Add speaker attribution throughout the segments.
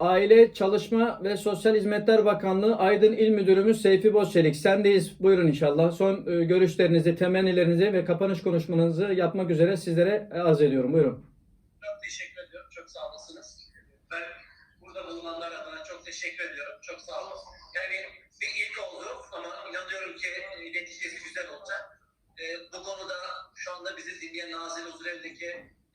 Speaker 1: Aile, Çalışma ve Sosyal Hizmetler Bakanlığı Aydın İl Müdürümüz Seyfi Bozçelik. Sendeyiz. Buyurun inşallah. Son e, görüşlerinizi, temennilerinizi ve kapanış konuşmanızı yapmak üzere sizlere arz ediyorum. Buyurun.
Speaker 2: Çok teşekkür ediyorum. Çok sağ olasınız. Ben burada bulunanlar adına çok teşekkür ediyorum. Çok sağ olun. Yani bir ilk oldu ama inanıyorum ki e, neticesi güzel olacak. E, bu konuda şu anda bizi dinleyen Nazilli Huzurev'deki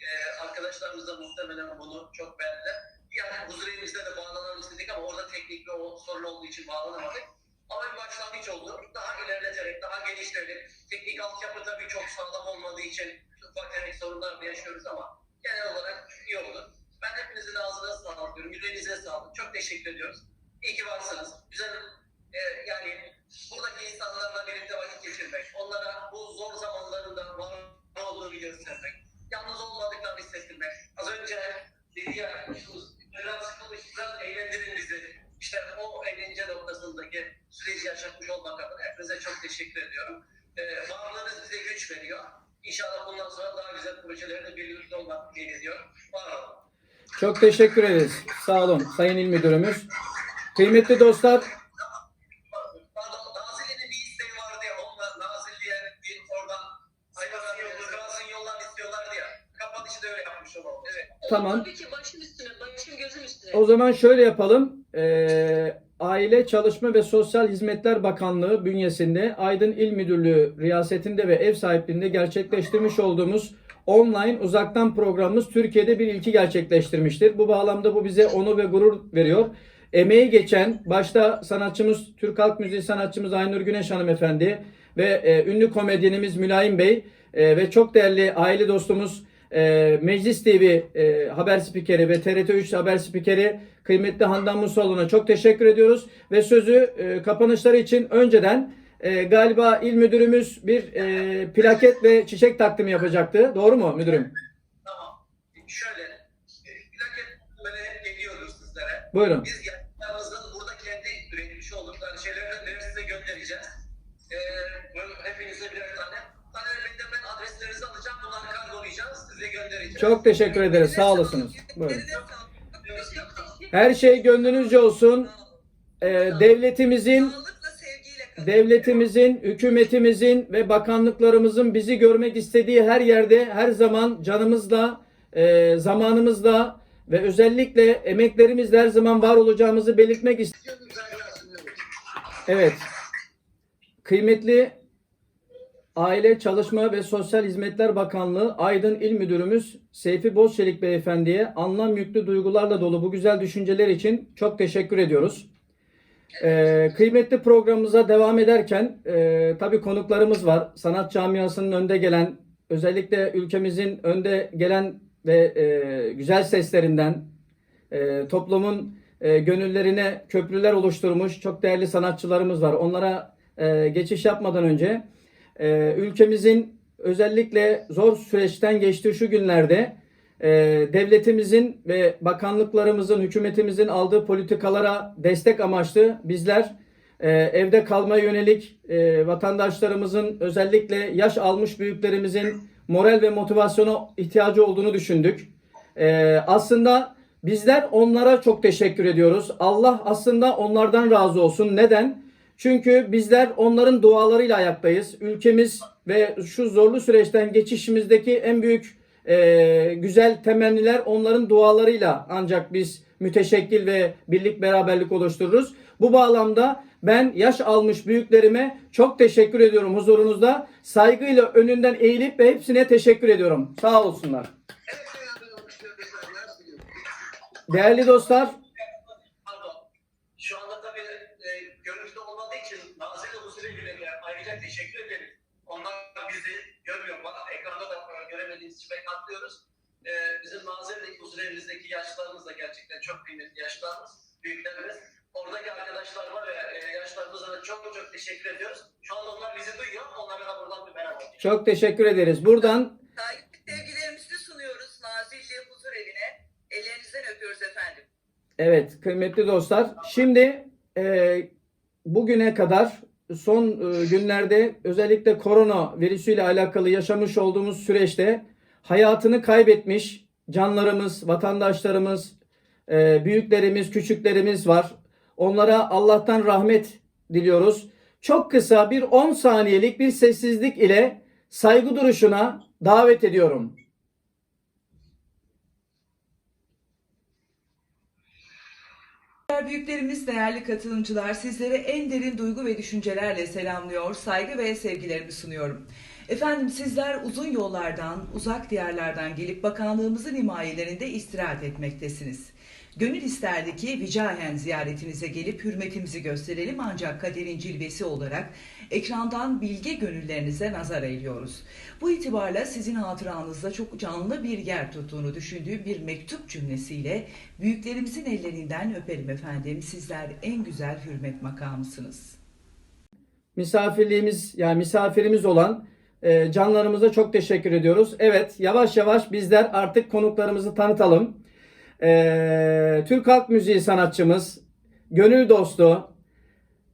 Speaker 2: e, arkadaşlarımız da muhtemelen bunu çok beğendiler. Yani Huzurev'imizde de bağlanalım istedik ama orada teknik bir sorun olduğu için bağlanamadık. Ama bir başlangıç oldu. Daha ilerleterek, daha genişleterek, teknik altyapı tabii çok sağlam olmadığı için ufak tefek sorunlar yaşıyoruz ama genel olarak iyi oldu. Ben hepinizin ağzına sağlık diyorum. Yüreğinize sağlık. Çok teşekkür ediyoruz. İyi ki varsınız. Güzel e, yani buradaki insanlarla birlikte vakit geçirmek, onlara bu zor zamanlarında var olduğunu göstermek, yalnız olmadıklarını hissettirmek. Az önce dedi ya, şu biraz sıkılmış, biraz eğlendirin bizi. İşte o eğlence noktasındaki süreci yaşatmış olmak adına hepinize çok teşekkür ediyorum. E, varlığınız bize güç veriyor. İnşallah bundan sonra daha güzel projelerde birlikte olmak diye ediyorum. Var olun.
Speaker 1: Teşekkür ederiz. Sağ olun Sayın İl Müdürümüz. Kıymetli dostlar. Tamam. O zaman şöyle yapalım. Ee, Aile, Çalışma ve Sosyal Hizmetler Bakanlığı bünyesinde Aydın İl Müdürlüğü riyasetinde ve ev sahipliğinde gerçekleştirmiş olduğumuz online uzaktan programımız Türkiye'de bir ilki gerçekleştirmiştir. Bu bağlamda bu bize onur ve gurur veriyor. Emeği geçen başta sanatçımız, Türk Halk Müziği sanatçımız Aynur Güneş hanımefendi ve e, ünlü komedyenimiz Mülayim Bey e, ve çok değerli aile dostumuz e, Meclis TV e, haber spikeri ve TRT3 haber spikeri kıymetli Handan Musallı'na çok teşekkür ediyoruz. Ve sözü e, kapanışları için önceden e, galiba il müdürümüz bir e, plaket ve çiçek takdimi yapacaktı. Doğru mu müdürüm?
Speaker 2: Tamam. Şöyle, e, plaket böyle hep geliyordur sizlere.
Speaker 1: Buyurun.
Speaker 2: Biz yaptığımızın burada kendi üretmiş oldukları şeylerden birer size göndereceğiz. Ee, böyle hepinize birer tane. Talebinde ben adreslerinizi alacağım. Bunları kargolayacağız. Size göndereceğiz.
Speaker 1: Çok teşekkür ederiz. Sağ olasınız. Buyurun. Her şey gönlünüzce olsun. E, devletimizin. Devletimizin, hükümetimizin ve bakanlıklarımızın bizi görmek istediği her yerde her zaman canımızla, e, zamanımızla ve özellikle emeklerimizle her zaman var olacağımızı belirtmek istiyorum. Evet. Kıymetli Aile, Çalışma ve Sosyal Hizmetler Bakanlığı Aydın İl Müdürümüz Seyfi Bozçelik Beyefendi'ye anlam yüklü duygularla dolu bu güzel düşünceler için çok teşekkür ediyoruz. Ee, kıymetli programımıza devam ederken e, tabii konuklarımız var. Sanat camiasının önde gelen, özellikle ülkemizin önde gelen ve e, güzel seslerinden e, toplumun e, gönüllerine köprüler oluşturmuş çok değerli sanatçılarımız var. Onlara e, geçiş yapmadan önce e, ülkemizin özellikle zor süreçten geçtiği şu günlerde e, devletimizin ve bakanlıklarımızın, hükümetimizin aldığı politikalara destek amaçlı bizler e, evde kalmaya yönelik e, vatandaşlarımızın özellikle yaş almış büyüklerimizin moral ve motivasyona ihtiyacı olduğunu düşündük. E, aslında bizler onlara çok teşekkür ediyoruz. Allah aslında onlardan razı olsun. Neden? Çünkü bizler onların dualarıyla ayaktayız. Ülkemiz ve şu zorlu süreçten geçişimizdeki en büyük e, güzel temenniler onların dualarıyla ancak biz müteşekkil ve birlik beraberlik oluştururuz. Bu bağlamda ben yaş almış büyüklerime çok teşekkür ediyorum huzurunuzda. Saygıyla önünden eğilip ve hepsine teşekkür ediyorum. Sağ olsunlar. Değerli dostlar,
Speaker 2: atlıyoruz. E, bizim Nazilli'deki huzurevimizdeki yaşlarımız da gerçekten çok kıymetli yaşlarımız, büyüklerimiz. Oradaki arkadaşlar var ve e, yaşlarımıza da çok çok teşekkür ediyoruz. Şu anda onlar bizi duyuyor. Onlara da buradan bir merhaba. diyeyim.
Speaker 1: çok teşekkür ederiz. Buradan
Speaker 3: sevgilerimizi sunuyoruz Nazilli Huzur Evi'ne. Ellerinizden öpüyoruz efendim.
Speaker 1: Evet kıymetli dostlar. Şimdi e, bugüne kadar son e, günlerde özellikle korona virüsüyle alakalı yaşamış olduğumuz süreçte hayatını kaybetmiş canlarımız, vatandaşlarımız, e, büyüklerimiz, küçüklerimiz var. Onlara Allah'tan rahmet diliyoruz. Çok kısa bir 10 saniyelik bir sessizlik ile saygı duruşuna davet ediyorum.
Speaker 3: Büyüklerimiz, değerli katılımcılar, sizlere en derin duygu ve düşüncelerle selamlıyor, saygı ve sevgilerimi sunuyorum. Efendim sizler uzun yollardan, uzak diyarlardan gelip bakanlığımızın himayelerinde istirahat etmektesiniz. Gönül isterdi ki vicahen ziyaretinize gelip hürmetimizi gösterelim ancak kaderin cilvesi olarak ekrandan bilge gönüllerinize nazar eğiliyoruz. Bu itibarla sizin hatıranızda çok canlı bir yer tuttuğunu düşündüğü bir mektup cümlesiyle büyüklerimizin ellerinden öperim efendim. Sizler en güzel hürmet makamısınız.
Speaker 1: misafirliğimiz yani misafirimiz olan e, canlarımıza çok teşekkür ediyoruz. Evet yavaş yavaş bizler artık konuklarımızı tanıtalım. E, Türk halk müziği sanatçımız, gönül dostu,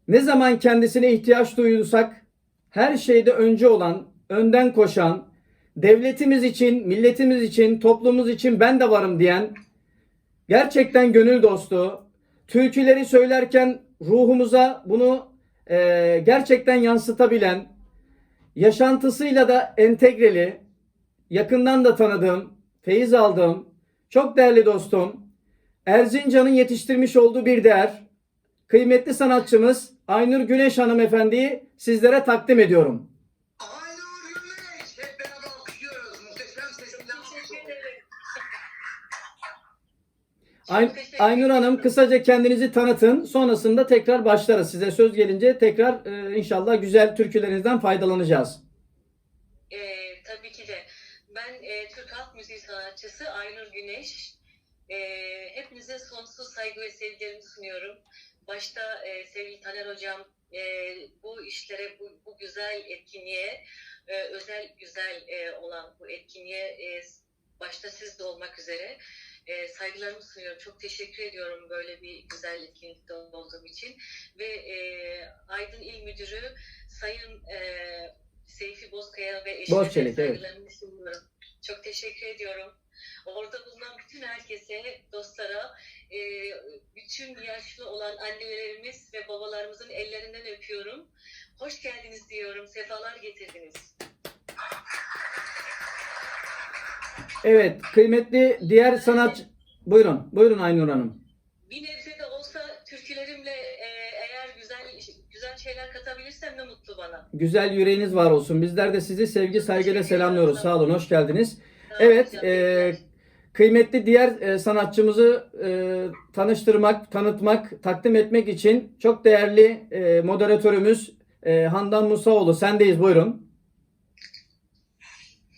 Speaker 1: ne zaman kendisine ihtiyaç duyursak her şeyde önce olan, önden koşan, devletimiz için, milletimiz için, toplumumuz için ben de varım diyen gerçekten gönül dostu, türküleri söylerken ruhumuza bunu e, gerçekten yansıtabilen, yaşantısıyla da entegreli, yakından da tanıdığım, feyiz aldığım, çok değerli dostum, Erzincan'ın yetiştirmiş olduğu bir değer, kıymetli sanatçımız Aynur Güneş hanımefendiyi sizlere takdim ediyorum. Ay- Aynur Hanım kısaca kendinizi tanıtın. Sonrasında tekrar başlarız. Size söz gelince tekrar e, inşallah güzel türkülerinizden faydalanacağız.
Speaker 4: Ee, tabii ki de. Ben e, Türk halk müziği sanatçısı Aynur Güneş. E, hepinize sonsuz saygı ve sevgilerimi sunuyorum. Başta e, sevgili Taner Hocam e, bu işlere, bu, bu güzel etkinliğe, e, özel güzel e, olan bu etkinliğe e, başta siz de olmak üzere e, saygılarımı sunuyorum. Çok teşekkür ediyorum böyle bir güzel etkinlikte olduğum için. Ve e, Aydın İl Müdürü Sayın e, Seyfi Bozkaya ve eşine
Speaker 1: Bozçelik, evet.
Speaker 4: saygılarımı sunuyorum. Çok teşekkür ediyorum. Orada bulunan bütün herkese, dostlara, e, bütün yaşlı olan annelerimiz ve babalarımızın ellerinden öpüyorum. Hoş geldiniz diyorum, sefalar getirdiniz.
Speaker 1: Evet, kıymetli diğer sanatçı... Buyurun, buyurun Aynur Hanım.
Speaker 4: Bir nebze de olsa türkülerimle e, eğer güzel güzel şeyler katabilirsem ne mutlu bana.
Speaker 1: Güzel yüreğiniz var olsun. Bizler de sizi sevgi saygıyla selamlıyoruz. Sağ olun, hoş geldiniz. Evet, e, kıymetli diğer e, sanatçımızı e, tanıştırmak, tanıtmak, takdim etmek için çok değerli e, moderatörümüz e, Handan Musaoğlu. Sendeyiz, buyurun.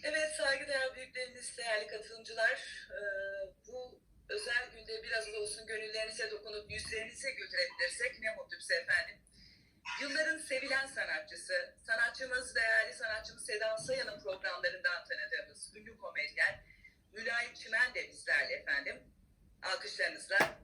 Speaker 3: Evet saygıdeğer büyüklerimiz, değerli katılımcılar. eee, bu özel günde biraz da olsun dokunup yüzlerinize götürebilirsek ne mutlu bize efendim. Yılların sevilen sanatçısı, sanatçımız, değerli sanatçımız Seda Sayan'ın programlarından tanıdığımız ünlü komedyen Mülayim Çimen de bizlerle efendim. Alkışlarınızla.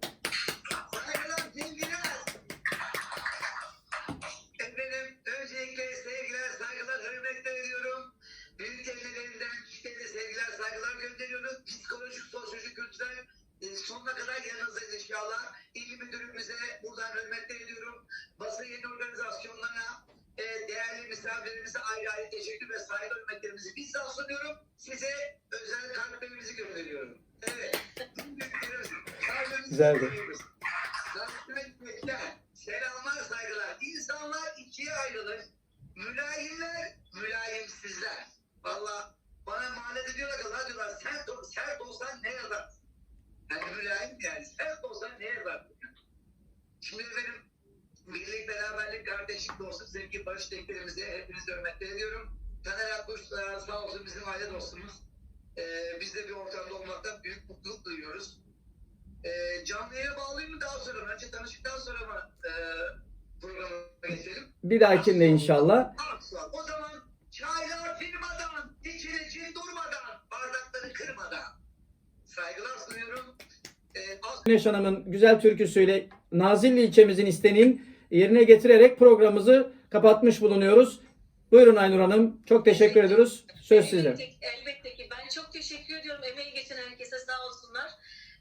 Speaker 5: Saygı hürmetlerimizi bizzat sunuyorum. Size özel kalplerimizi gönderiyorum. Evet.
Speaker 1: Güzeldi.
Speaker 5: Rahmetlikler, selamlar, saygılar. İnsanlar ikiye ayrılır. Mülayimler, mülayimsizler. Valla bana mahallede diyorlar ki "Lan diyorlar sert, sert olsan ne yazarsın? Yani mülayim yani sert olsan ne yazarsın? Şimdi efendim birlik, beraberlik, kardeşlik, dostluk, sevgi, barış dileklerimize hepinizi hürmetler ediyorum. Taner Akkuş sağ olsun bizim aile dostumuz. Ee, biz de bir ortamda olmaktan büyük mutluluk duyuyoruz. Ee, canlı yayına bağlayayım mı daha sonra? Önce tanıştıktan sonra mı e, programa geçelim?
Speaker 1: Bir dahakinde inşallah.
Speaker 5: O zaman çaylar firmadan, için durmadan, bardakları kırmadan. Saygılar sunuyorum. Ee,
Speaker 1: Güneş Hanım'ın güzel türküsüyle Nazilli ilçemizin isteğini yerine getirerek programımızı kapatmış bulunuyoruz. Buyurun Aynur Hanım. Çok teşekkür ediyoruz. Söz sizde.
Speaker 4: Elbette, elbette ki ben çok teşekkür ediyorum. Emeği geçen herkese sağ olsunlar.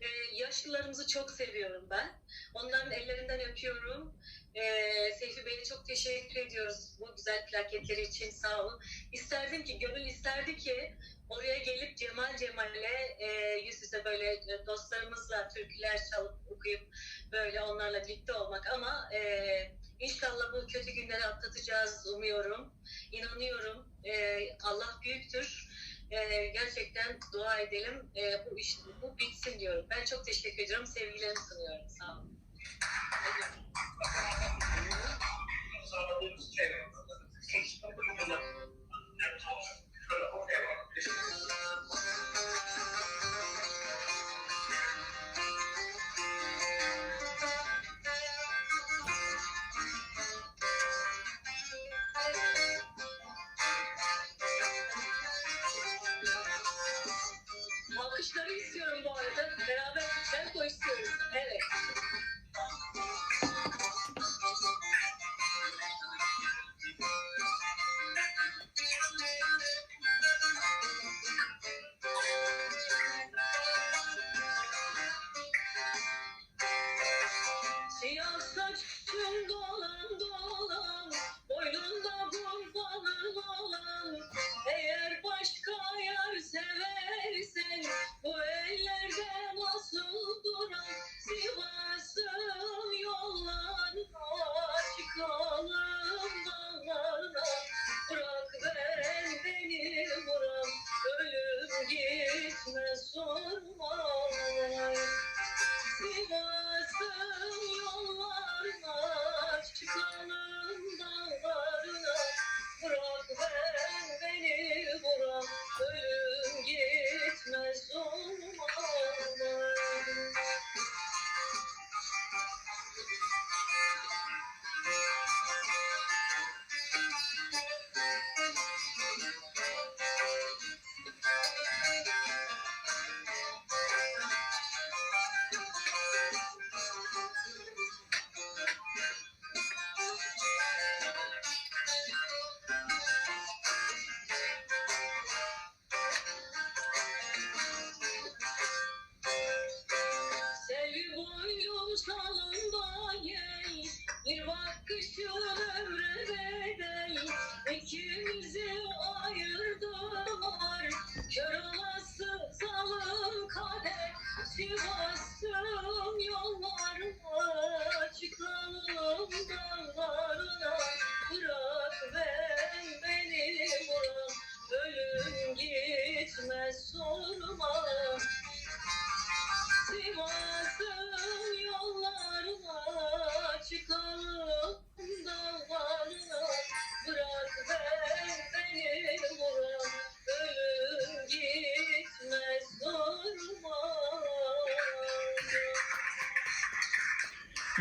Speaker 4: E, yaşlılarımızı çok seviyorum ben. Onların ellerinden öpüyorum. E, Seyfi Bey'e çok teşekkür ediyoruz bu güzel plaketleri için sağ olun. İsterdim ki, gönül isterdi ki oraya gelip Cemal Cemal'le e, yüz yüze böyle e, dostlarımızla türküler çalıp okuyup böyle onlarla birlikte olmak ama e, inşallah bu kötü günleri atlatacağız umuyorum. İnanıyorum. E, Allah büyüktür. E, gerçekten dua edelim. E, bu iş bu bitsin diyorum. Ben çok teşekkür ediyorum. Sevgilerimi sunuyorum. Sağ olun.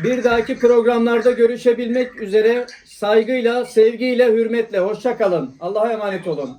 Speaker 4: Bir
Speaker 1: dahaki programlarda görüşebilmek üzere saygıyla, sevgiyle, hürmetle. Hoşça kalın. Allah'a emanet olun.